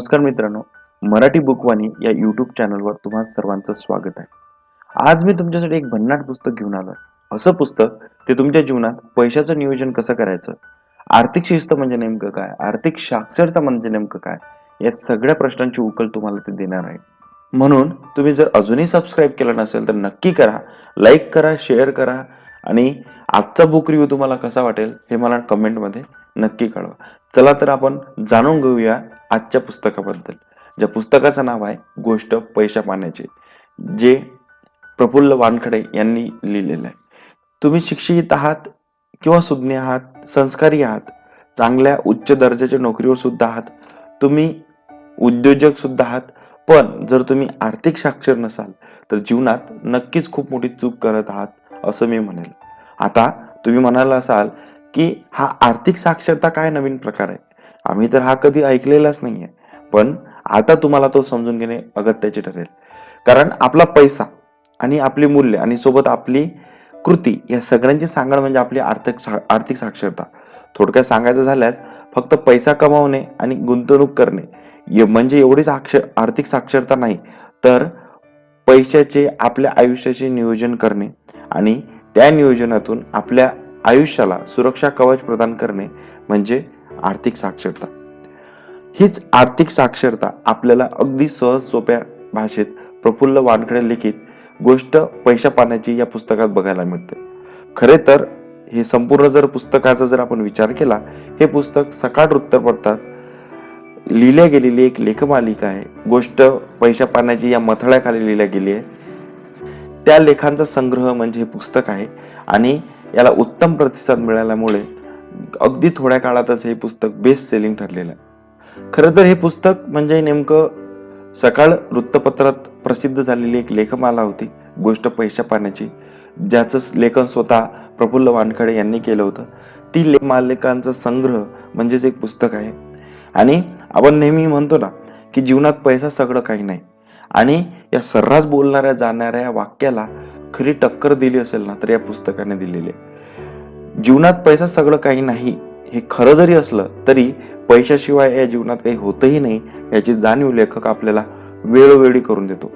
नमस्कार मित्रांनो मराठी बुकवाणी या यूट्यूब चॅनलवर तुम्हा सर्वांचं स्वागत आहे. आज मी तुमच्यासाठी एक भन्नाट पुस्तक घेऊन आलो असं पुस्तक ते तुमच्या जीवनात पैशाचं नियोजन कसं करायचं आर्थिक शिस्त म्हणजे नेमकं काय आर्थिक साक्षरता म्हणजे नेमकं काय या सगळ्या प्रश्नांची उकल तुम्हाला ते देणार आहे. म्हणून तुम्ही जर अजूनही सबस्क्राईब केलं नसेल तर नक्की करा लाईक करा शेअर करा आणि आजचा बुक रिव्ह्यू तुम्हाला कसा वाटेल हे मला कमेंटमध्ये नक्की कळवा. चला तर आपण जाणून घेऊया आजच्या पुस्तकाबद्दल. ज्या पुस्तकाचं नाव आहे गोष्ट पैशा पाण्याची जे प्रफुल्ल वानखडे यांनी लिहिलेलं आहे. तुम्ही शिक्षित आहात किंवा सुज्ञ आहात संस्कारी आहात चांगल्या उच्च दर्जाच्या नोकरीवर सुद्धा आहात तुम्ही उद्योजक सुद्धा आहात पण जर तुम्ही आर्थिक साक्षर नसाल तर जीवनात नक्कीच खूप मोठी चूक करत आहात असं मी म्हणेल. आता तुम्ही म्हणाला असाल की हा आर्थिक साक्षरता काय नवीन प्रकार आहे? आम्ही तर हा कधी ऐकलेलाच नाहीये. पण आता तुम्हाला तो समजून घेणे अगत्याचे ठरेल. कारण आपला पैसा आणि आपली मूल्य आणि सोबत आपली कृती या सगळ्यांची सांगड म्हणजे आपली आर्थिक सा आर्थिक साक्षरता. थोडक्यात सांगायचं झाल्यास फक्त पैसा कमावणे आणि गुंतवणूक करणे ये- म्हणजे एवढीच अक्षर आर्थिक साक्षरता नाही तर पैशाचे आपल्या आयुष्याचे नियोजन करणे आणि त्या नियोजनातून आपल्या आयुष्याला सुरक्षा कवच प्रदान करणे म्हणजे आर्थिक साक्षरता. हीच आर्थिक साक्षरता आपल्याला अगदी सहज सोप्या भाषेत प्रफुल्ल वानखडे लिखित गोष्ट पैशा पाण्याची या पुस्तकात बघायला मिळते. खरे तर हे संपूर्ण जर पुस्तकाचा जर आपण विचार केला हे पुस्तक सकाळ वृत्तपत्रात लिहिल्या गेलेली एक लेखमालिका आहे. गोष्ट पैशा पाण्याची या मथळ्याखाली लिहिल्या गेली आहे. त्या लेखांचा संग्रह म्हणजे हे पुस्तक आहे. आणि याला उत्तम प्रतिसाद मिळाल्यामुळे अगदी थोड्या काळातच हे पुस्तक बेस्ट सेलिंग ठरलेलं आहे. खरं तर हे पुस्तक म्हणजे नेमकं सकाळ वृत्तपत्रात प्रसिद्ध झालेली एक लेखमाला होती गोष्ट पैशा पाण्याची ज्याचं लेखन स्वतः प्रफुल्ल वानखडे यांनी केलं होतं. ती ले मालिकांचा संग्रह म्हणजेच एक पुस्तक आहे. आणि आपण नेहमी म्हणतो ना की जीवनात पैसा सगळं काही नाही. आणि या सर्रास बोलणाऱ्या जाणाऱ्या या वाक्याला खरी टक्कर दिली असेल ना तर या पुस्तकाने दिलेली आहे. जीवनात पैसा सगळं काही नाही हे खरं जरी असलं तरी पैशाशिवाय या जीवनात काही होतही नाही याची जाणीव लेखक आपल्याला वेळोवेळी करून देतो.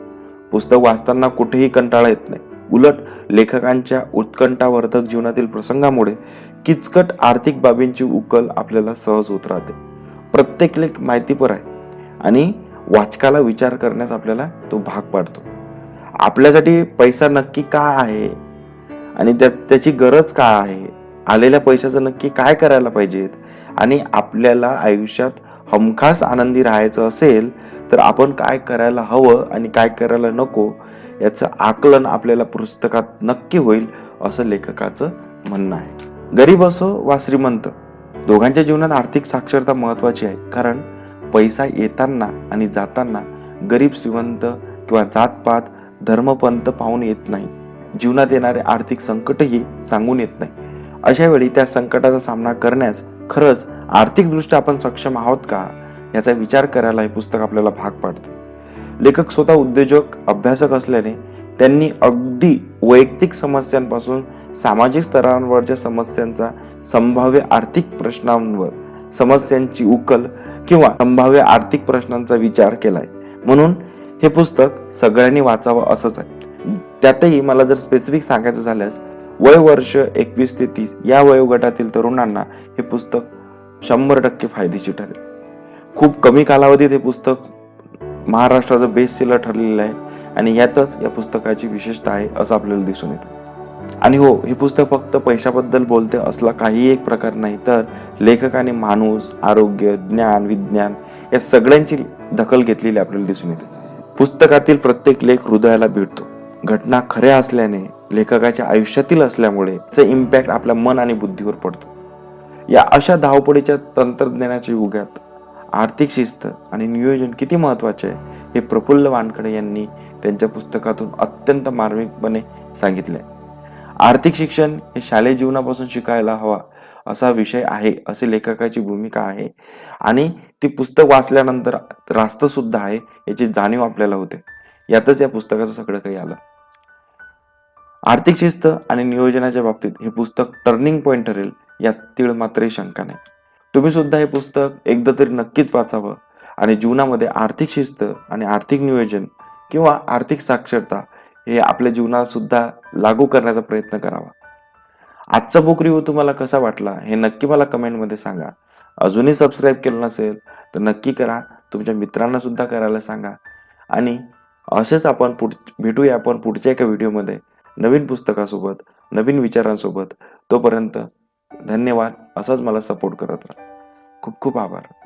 पुस्तक वाचताना कुठेही कंटाळा येत नाही. उलट लेखकांच्या उत्कंठावर्धक जीवनातील प्रसंगामुळे किचकट आर्थिक बाबींची उकल आपल्याला सहज होत राहते. प्रत्येक लेख माहितीपर आहे. आणि वाचकाला विचार करण्यास आपल्याला तो भाग पाडतो. आपल्यासाठी पैसा नक्की का आहे? आणि त्या त्याची गरज का आहे? आलेल्या पैशाचं नक्की काय करायला पाहिजेत? आणि आपल्याला आयुष्यात हमखास आनंदी राहायचं असेल तर आपण काय करायला हवं आणि काय करायला नको याचं आकलन आपल्याला पुस्तकात नक्की होईल असं लेखकाचं म्हणणं आहे. गरीब असो वा श्रीमंत दोघांच्या जीवनात आर्थिक साक्षरता महत्वाची आहे. कारण पैसा येताना आणि जाताना गरीब श्रीमंत किंवा जातपात धर्मपंथ पाहून येत नाही. जीवनात येणारे आर्थिक संकटही सांगून येत नाही. अशा वेळी त्या संकटाचा सामना करण्यास खरंच आर्थिकदृष्ट्या आपण सक्षम आहोत का? याचा विचार करायला हे पुस्तक आपल्याला भाग पाडते. लेखक स्वतः उद्योजक अभ्यासक असल्याने त्यांनी अगदी वैयक्तिक समस्यांपासून सामाजिक स्तरांवरच्या समस्यांचा संभाव्य आर्थिक प्रश्नांवर समस्यांची उकल किंवा संभाव्य आर्थिक प्रश्नांचा विचार केलाय. म्हणून हे पुस्तक सगळ्यांनी वाचावं असंच आहे. त्यातही मला जर स्पेसिफिक सांगायचं झाल्यास वय वर्ष एकवीस ते तीस या वयोगटातील तरुणांना हे पुस्तक शंभर टक्के फायदेशीर ठरेल. खूप कमी कालावधीत हे पुस्तक महाराष्ट्राचं बेस्ट सेलर ठरलेलं आहे आणि यातच या पुस्तकाची विशेषता आहे असं आपल्याला दिसून येतं. आणि हो हे पुस्तक फक्त पैशाबद्दल बोलते असला काही एक प्रकार नाही तर लेखकाने माणूस आरोग्य ज्ञान विज्ञान या सगळ्यांची दखल घेतलेली आपल्याला दिसून येते. पुस्तकातील प्रत्येक लेख हृदयाला भेटतो घटना खऱ्या असल्याने लेखकाच्या आयुष्यातील असल्यामुळे त्याचा इम्पॅक्ट आपल्या मन आणि बुद्धीवर पडतो. या अशा धावपळीच्या तंत्रज्ञानाच्या युगात आर्थिक शिस्त आणि नियोजन किती महत्त्वाचे आहे हे प्रफुल्ल वानकडे यांनी त्यांच्या पुस्तकातून अत्यंत मार्मिकपणे सांगितले. आर्थिक शिक्षण हे शालेय जीवनापासून शिकायला हवा असा विषय आहे असे लेखकाची भूमिका आहे. आणि ती पुस्तक वाचल्यानंतर रास्त सुद्धा आहे याची जाणीव आपल्याला होते. यातच या पुस्तकाचं सगळं काही आलं. आर्थिक शिस्त आणि नियोजनाच्या बाबतीत हे पुस्तक टर्निंग पॉईंट ठरेल यात तीळ मात्रही शंका नाही. तुम्ही सुद्धा हे पुस्तक एकदा तरी नक्कीच वाचावं. आणि जीवनामध्ये आर्थिक शिस्त आणि आर्थिक नियोजन किंवा आर्थिक साक्षरता हे आपल्या जीवनात सुद्धा लागू करण्याचा प्रयत्न करावा. आजचा बुक रिव्ह्यू तुम्हाला कसा वाटला हे नक्की मला कमेंटमध्ये सांगा. अजूनही सबस्क्राईब केलं नसेल तर नक्की करा. तुमच्या मित्रांना सुद्धा करायला सांगा. आणि असेच आपण पुढ भेटूया आपण पुढच्या एका व्हिडिओमध्ये नवीन पुस्तकासोबत नवीन विचारांसोबत. तोपर्यंत धन्यवाद. असाच मला सपोर्ट करत राहा. खूप खूप आभार.